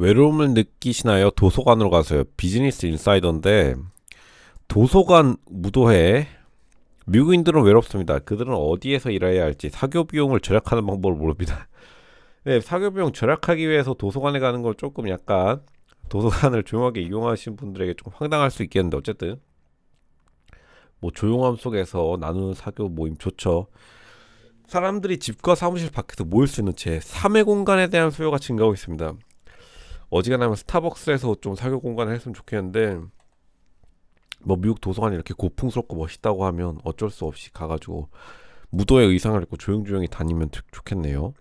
외로움을 느끼시나요? 도서관으로 가서요. 비즈니스 인사이더인데 도서관 무도회 미국인들은 외롭습니다. 그들은 어디에서 일해야 할지 사교 비용을 절약하는 방법을 모릅니다. 네, 사교 비용 절약하기 위해서 도서관에 가는 걸 조금 약간 도서관을 조용하게 이용하신 분들에게 좀 황당할 수 있겠는데 어쨌든 뭐 조용함 속에서 나누는 사교 모임 좋죠. 사람들이 집과 사무실 밖에서 모일 수 있는 제 3의 공간에 대한 수요가 증가하고 있습니다. 어지간하면 스타벅스에서 좀 사교 공간을 했으면 좋겠는데 뭐 미국 도서관이 이렇게 고풍스럽고 멋있다고 하면 어쩔 수 없이 가가지고 무도의 의상을 입고 조용조용히 다니면 좋- 좋겠네요.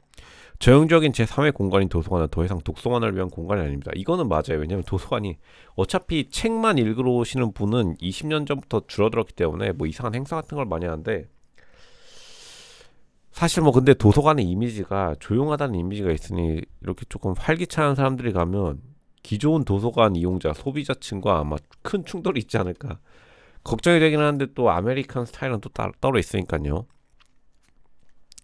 저용적인 제3의 공간인 도서관은 더 이상 독서관을 위한 공간이 아닙니다. 이거는 맞아요. 왜냐하면 도서관이 어차피 책만 읽으러 오시는 분은 20년 전부터 줄어들었기 때문에 뭐 이상한 행사 같은 걸 많이 하는데 사실 뭐 근데 도서관의 이미지가 조용하다는 이미지가 있으니 이렇게 조금 활기찬 사람들이 가면 기존 도서관 이용자 소비자층과 아마 큰 충돌이 있지 않을까 걱정이 되긴 하는데 또 아메리칸 스타일은 또 따, 따로 있으니까요.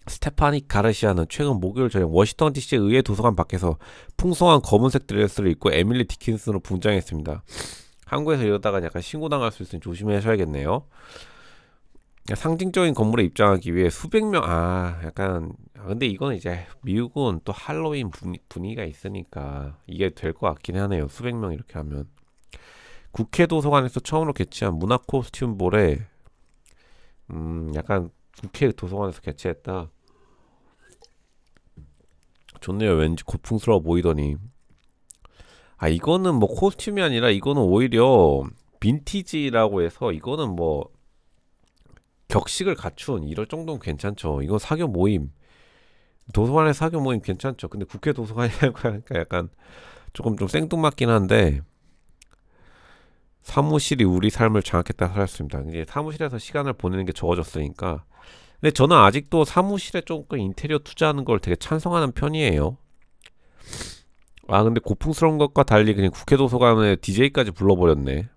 스테파니 가르시아는 최근 목요일 저녁 워싱턴 DC 의회 도서관 밖에서 풍성한 검은색 드레스를 입고 에밀리 디킨슨으로 분장했습니다. 한국에서 이러다가 약간 신고당할 수 있으니 조심하셔야겠네요. 상징적인 건물에 입장하기 위해 수백 명, 아, 약간, 아, 근데 이거는 이제 미국은 또 할로윈 분위, 분위기가 있으니까 이게 될 것 같긴 하네요. 수백 명 이렇게 하면. 국회 도서관에서 처음으로 개최한 문화 코스튬 볼에, 음, 약간 국회 도서관에서 개최했다. 좋네요. 왠지 고풍스러워 보이더니. 아, 이거는 뭐 코스튬이 아니라 이거는 오히려 빈티지라고 해서 이거는 뭐 격식을 갖춘 이럴 정도는 괜찮죠. 이건 사교 모임. 도서관의 사교 모임 괜찮죠. 근데 국회 도서관이라고 하니까 약간 조금 좀 생뚱맞긴 한데 사무실이 우리 삶을 장악했다 살았습니다. 이제 사무실에서 시간을 보내는 게 적어졌으니까. 근데 저는 아직도 사무실에 조금 인테리어 투자하는 걸 되게 찬성하는 편이에요. 아 근데 고풍스러운 것과 달리 그냥 국회 도서관에 DJ까지 불러버렸네.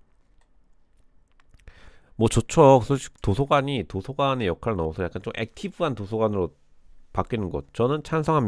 뭐 좋죠. 솔직히 도서관이 도서관의 역할을 넘어서 약간 좀 액티브한 도서관으로 바뀌는 것 저는 찬성합니다.